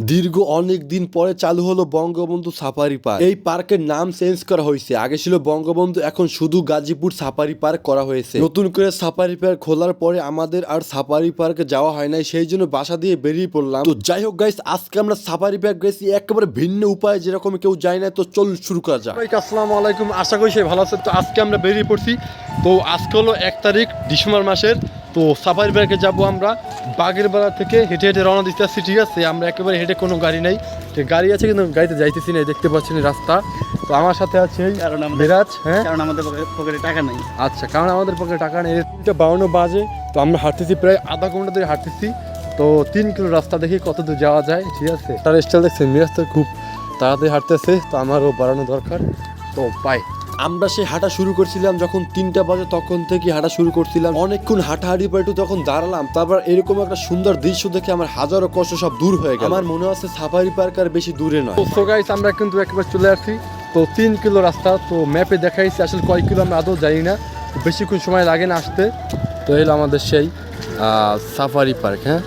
দীর্ঘ অনেক দিন পরে চালু হলো বঙ্গবন্ধু সাফারি পার্ক। এই পার্কের নাম চেঞ্জ করা হয়েছে। আগে ছিল বঙ্গবন্ধু, এখন শুধু গাজীপুর সাফারি পার্ক করা হয়েছে। নতুন করে সাফারি পার্ক খোলার পরে আমাদের আর সাফারি পার্কে যাওয়া হয় নাই, সেই জন্য বাসা দিয়ে বেরিয়ে পড়লাম। তো যাই হোক গাইস আজকে আমরা সাফারি পার্ক গেছি একেবারে ভিন্ন উপায়, যেরকম কেউ যায় না, তো চল শুরু করা যাক। আসসালামু আলাইকুম আশা করি ভালো আছে তো আজকে আমরা বেরিয়ে পড়ছি। তো আজকে হলো এক তারিখ, ডিসেম্বর মাসের। তো সাফারি পার্কে যাব আমরা। বাগের বেলা থেকে হেঁটে হেঁটে রওনা দিতে আসছি ঠিক আছে? আমরা একেবারে হেঁটে কোনো গাড়ি নেই। গাড়ি আছে কিন্তু গাড়িতে যাইতেছি না দেখতে পাচ্ছি না রাস্তা। তো আমার সাথে আছে কারণ আমাদের বিরাজ হ্যাঁ? কারণ আমাদের পকেটে- পকেটে টাকা নেই। আচ্ছা কারণ আমাদের পক্ষে টাকা নেই। তিনটা বাউন্ন বাজে তো আমরা হাঁটতেছি প্রায় আধা ঘণ্টা ধরে হাঁটতেছি। তো তিন কিলো রাস্তা দেখি কত দূর যাওয়া যায় ঠিক আছে? তার স্টাইল দেখছে মিরাজ তো খুব তাড়াতাড়ি হাঁটতেছে তো আমারও বাড়ানো দরকার। তো পাই আমরা সেই হাঁটা শুরু করছিলাম যখন তিনটা বাজে তখন থেকে হাঁটা শুরু করছিলাম। অনেকক্ষণ হাঁটাহাঁটি পর একটু তখন দাঁড়ালাম তারপর এরকম একটা সুন্দর দৃশ্য দেখে আমার হাজারো কষ্ট সব দূর হয়ে গেল। আমার মনে হচ্ছে সাফারি পার্ক আর বেশি দূরে নয়। তো গাইস আমরা কিন্তু একবার চলে আসছি। তো তিন কিলো রাস্তা তো ম্যাপে দেখাইছি। আসলে কয় কিলো আমরা আদৌ জানি না। বেশিক্ষণ সময় লাগে না আসতে। তো এলো আমাদের সেই সাফারি পার্ক হ্যাঁ?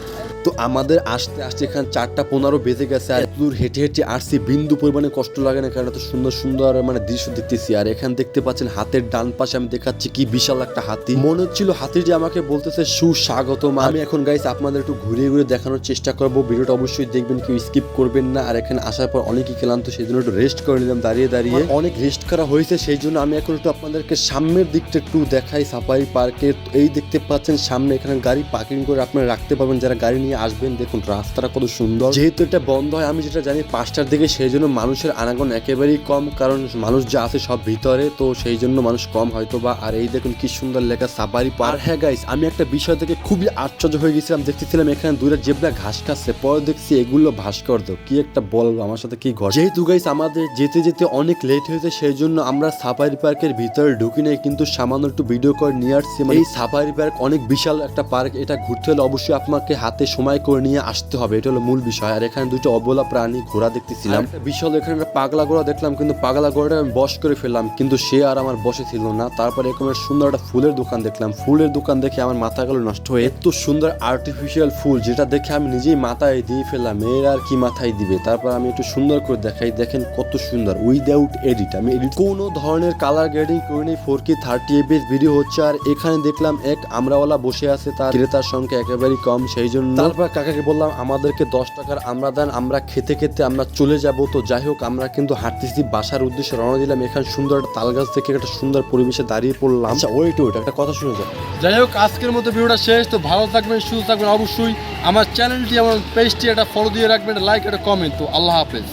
তো আমাদের আসতে আসতে এখানে চারটা পনেরো বেজে গেছে আর দূর হেঁটে হেঁটে আসছি, বিন্দু পরিমাণে কষ্ট লাগে না কারণ এত সুন্দর সুন্দর মানে দৃশ্য দেখতেছি। আর এখানে দেখতে পাচ্ছেন হাতের ডান পাশে আমি দেখাচ্ছি কি বিশাল একটা হাতি। মনে হচ্ছিল হাতিটি আমাকে বলতেছে, সুস্বাগতম। আমি এখন গাইস আপনাদের একটু ঘুরে ঘুরে দেখানোর চেষ্টা করব। ভিডিওটা অবশ্যই দেখবেন, কেউ স্কিপ করবেন না। আর এখানে আসার পর অনেকই ক্লান্ত সেই জন্য একটু রেস্ট করে নিলাম, দাঁড়িয়ে দাঁড়িয়ে। অনেক রেস্ট করা হয়েছে সেই জন্য আমি এখন একটু আপনাদেরকে সামনের দিকটা একটু দেখাই সাফারি পার্কের এই দেখতে পাচ্ছেন সামনে এখানে গাড়ি পার্কিং করে আপনারা রাখতে পারবেন। যারা গাড়ি নিয়ে আসবেন, দেখুন রাস্তাটা কত সুন্দর। যেহেতু এটা বন্ধ হয়, আমি যেটা জানি পাঁচটার দিকে সেই জন্য মানুষের আনাগোন একেবারেই কম, কারণ মানুষ যা আছে সব ভিতরে, তো সেই জন্য মানুষ কম হয়তো বা আর এই দেখুন কি সুন্দর লেখা সাফারি পার্ক হ্যাঁ গাইস আমি একটা বিষয় থেকে খুবই আশ্চর্য হয়ে গেছিলাম। দেখতেছিলাম এখানে দূরে জেবরা ঘাস খাচ্ছে পরে দেখছি এগুলো ভাস্কর তো কি একটা বলব, আমার সাথে কি ঘটে? যেহেতু গাইস আমাদের যেতে যেতে অনেক লেট হয়েছে, সেই জন্য আমরা সাফারি পার্কের ভিতরে ঢুকি নাই, কিন্তু সামান্য একটু ভিডিও করে নিয়ে আসছি। মানে এই সাফারি পার্ক অনেক বিশাল একটা পার্ক, এটা ঘুরতে হলে অবশ্যই আপনাকে হাতে সময় করে নিয়ে আসতে হবে এটা হলো মূল বিষয়। আর এখানে দুটো অবলা প্রাণী ঘোড়া দেখতেছিলাম। বিশাল এখানে একটা পাগলা ঘোড়া দেখলাম কিন্তু পাগলা ঘোড়াটা আমি বস করে ফেললাম কিন্তু সে আর আমার বসে ছিল না। তারপরে এরকম সুন্দর একটা ফুলের দোকান দেখলাম। ফুলের দোকান দেখে আমার মাথা গেল নষ্ট হয়ে। এত সুন্দর আর্টিফিশিয়াল ফুল যেটা দেখে আমি নিজেই মাথায় দিয়ে ফেললাম এর আর কি মাথায় দিবে? তারপর আমি একটু সুন্দর করে দেখাই দেখেন কত সুন্দর। উইদাউট এডিট আমি এডিট কোনো ধরনের কালার গ্রেডিং করিনি four K thirty FPS video হচ্ছে। আর এখানে দেখলাম এক আমরাওয়ালা বসে আছে তার ক্রেতার সংখ্যা একেবারেই কম সেই জন্য তারপর কাকাকে বললাম আমাদেরকে দশ টাকার আমরা দেন আমরা খেতে খেতে আমরা চলে যাব। তো যাই হোক আমরা কিন্তু হাঁটতেছি বাসার উদ্দেশ্যে রওনা দিলাম। এখানে সুন্দর একটা তাল গাছ থেকে একটা সুন্দর পরিবেশে দাঁড়িয়ে পড়লাম। আচ্ছা ওয়েট ওইট একটা কথা শুনে যাও। যাই হোক আজকের মতো ভিডিওটা শেষ। তো ভালো থাকবেন সুস্থ থাকবেন। অবশ্যই আমার চ্যানেলটি আমার পেজটি একটা ফলো দিয়ে রাখবেন লাইক একটা কমেন্ট তো আল্লাহ হাফেজ।